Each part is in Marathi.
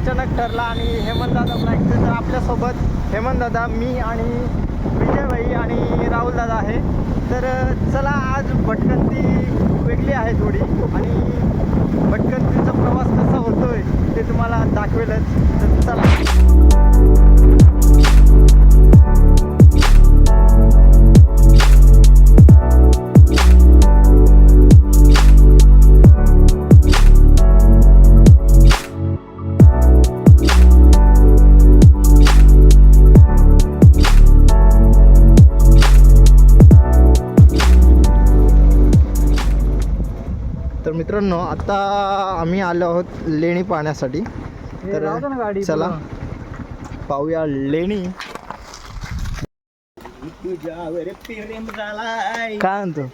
अचानक ठरला आणि हेमंत दादा तर आपल्यासोबत हेमंत दादा मी आणि विजयभाई आणि राहुलदादा आहे. तर चला आज भटकंती वेगळी आहे थोडी आणि भटकंतीचा प्रवास कसा होतोय ते तुम्हाला दाखवेलच. तर चला. मित्रांनो आता आम्ही आलो आहोत लेणी पाहण्यासाठी. तर चला पाहूया लेणी. काय म्हणतो?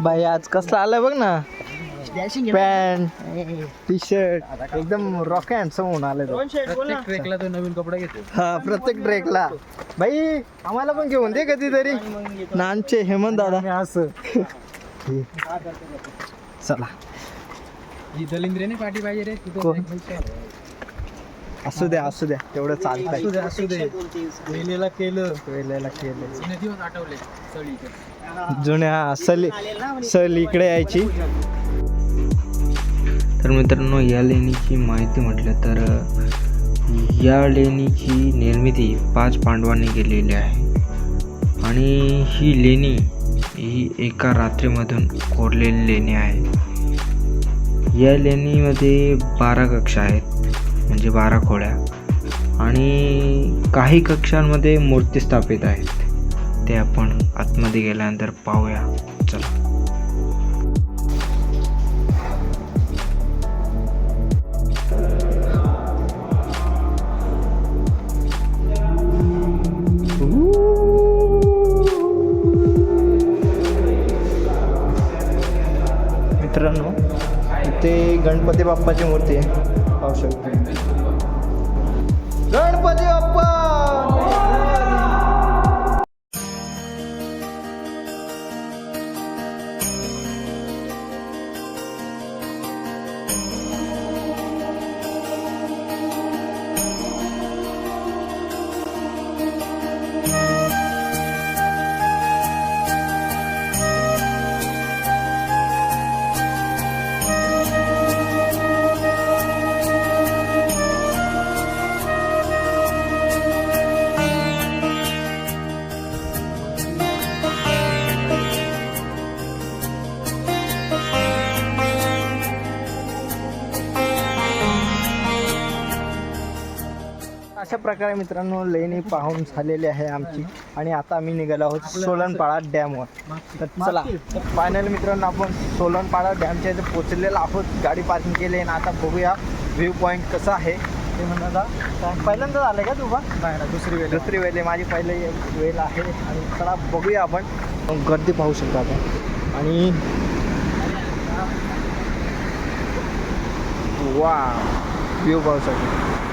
बाई आज कसला आलाय बघ ना. पॅन्ट टी शर्ट एकदम रॉक अँड होऊन आलाय तो. ट्रेकला तो नवीन कपडा घेतो हा प्रत्येक ट्रेकला बाई आम्हाला पण घेऊन दे कधीतरी. नानचे हेमंत दादा. असं. चला. दलिंद्रेने पाठी पाहिजे रे कोण? असू द्या असू द्या तेवढं चालतंय. असू दे. असू दे वेलेला केलं. वेलेला केलं. जुने दिवस आठवले जुन्या सल सल इकडे यायची. तर मित्रांनो या लेणीची माहिती म्हटलं तर अ, या लेणीची निर्मिती पाच पांडवांनी केलेली आहे. आणि ही लेणी ही एका रात्रीमधून कोरलेली लेणी आहे. या लेणीमध्ये बारा कक्षा आहेत म्हणजे बारा खोळ्या आणि काही कक्षांमध्ये मूर्ती स्थापित आहेत. ते आपण आतमध्ये गेल्यानंतर पाहूया. चला. गणपती बाप्पाची मूर्ती आहे. पाहू शकतो. गणपती बाप्पा! अशा प्रकारे मित्रांनो लेणी पाहून झालेली आहे आमची. आणि आता आम्ही निघालो आहोत सोलनपाडा डॅमवर. तर चला फायनल मित्रांनो आपण सोलनपाडा डॅमच्या इथे पोचलेलो आहोत. गाडी पार्किंग केली आणि आता बघूया व्ह्यू पॉईंट कसं आहे. ते म्हणा पहिल्यांदा झालं का तुझा? नाही ना दुसरी वेळ दुसरी वेळ आहे. माझी पहिली वेळ आहे. आणि चला बघूया आपण. गर्दी पाहू शकतो आपण. आणि वा व्ह्यू पाहू शकतो.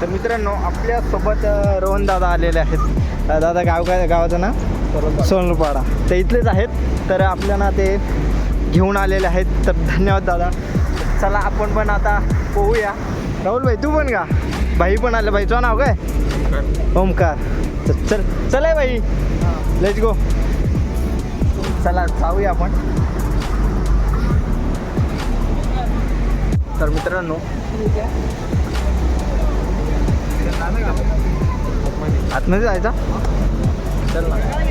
तर मित्रांनो आपल्यासोबत रोहन दादा आलेले आहेत. दादा गाव काय गावाचं ना सोनपाडा ते इथलेच आहेत तर आपल्याला ते घेऊन आलेले आहेत. तर धन्यवाद दादा. चला आपण पण आता पोहूया. राहुल भाई तू पण का भाई पण आले. भाईचं नाव काय? ओमकार. चल चल आहे भाई. लेट्स गो चला जाऊया आपण. तर मित्रांनो आतमध्ये जायचा? चल ना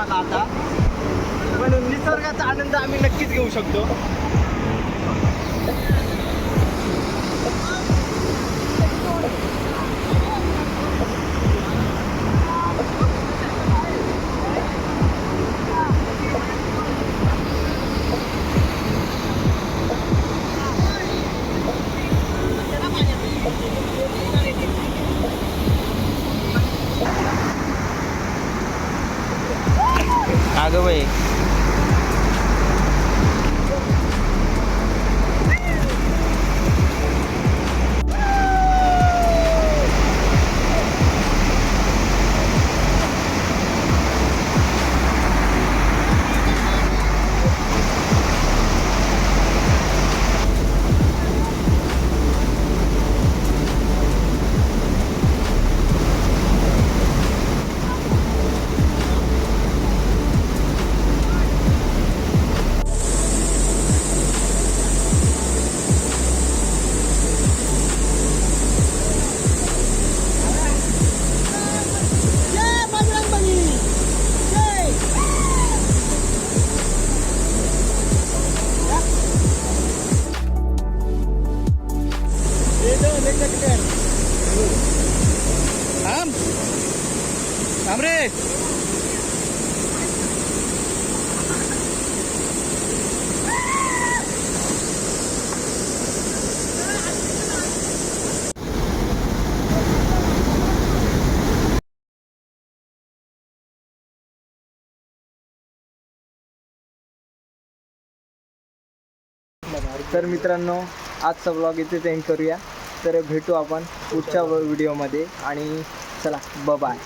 आम्हाला आता पण निसर्गाचा आनंद आम्ही नक्कीच घेऊ शकतो अगं बाई थांब तर मित्रांनो आजचा ब्लॉग इथे एंड करूया. तर भेटू आपण पुढच्या व्हिडिओमध्ये आणि चला ब बाय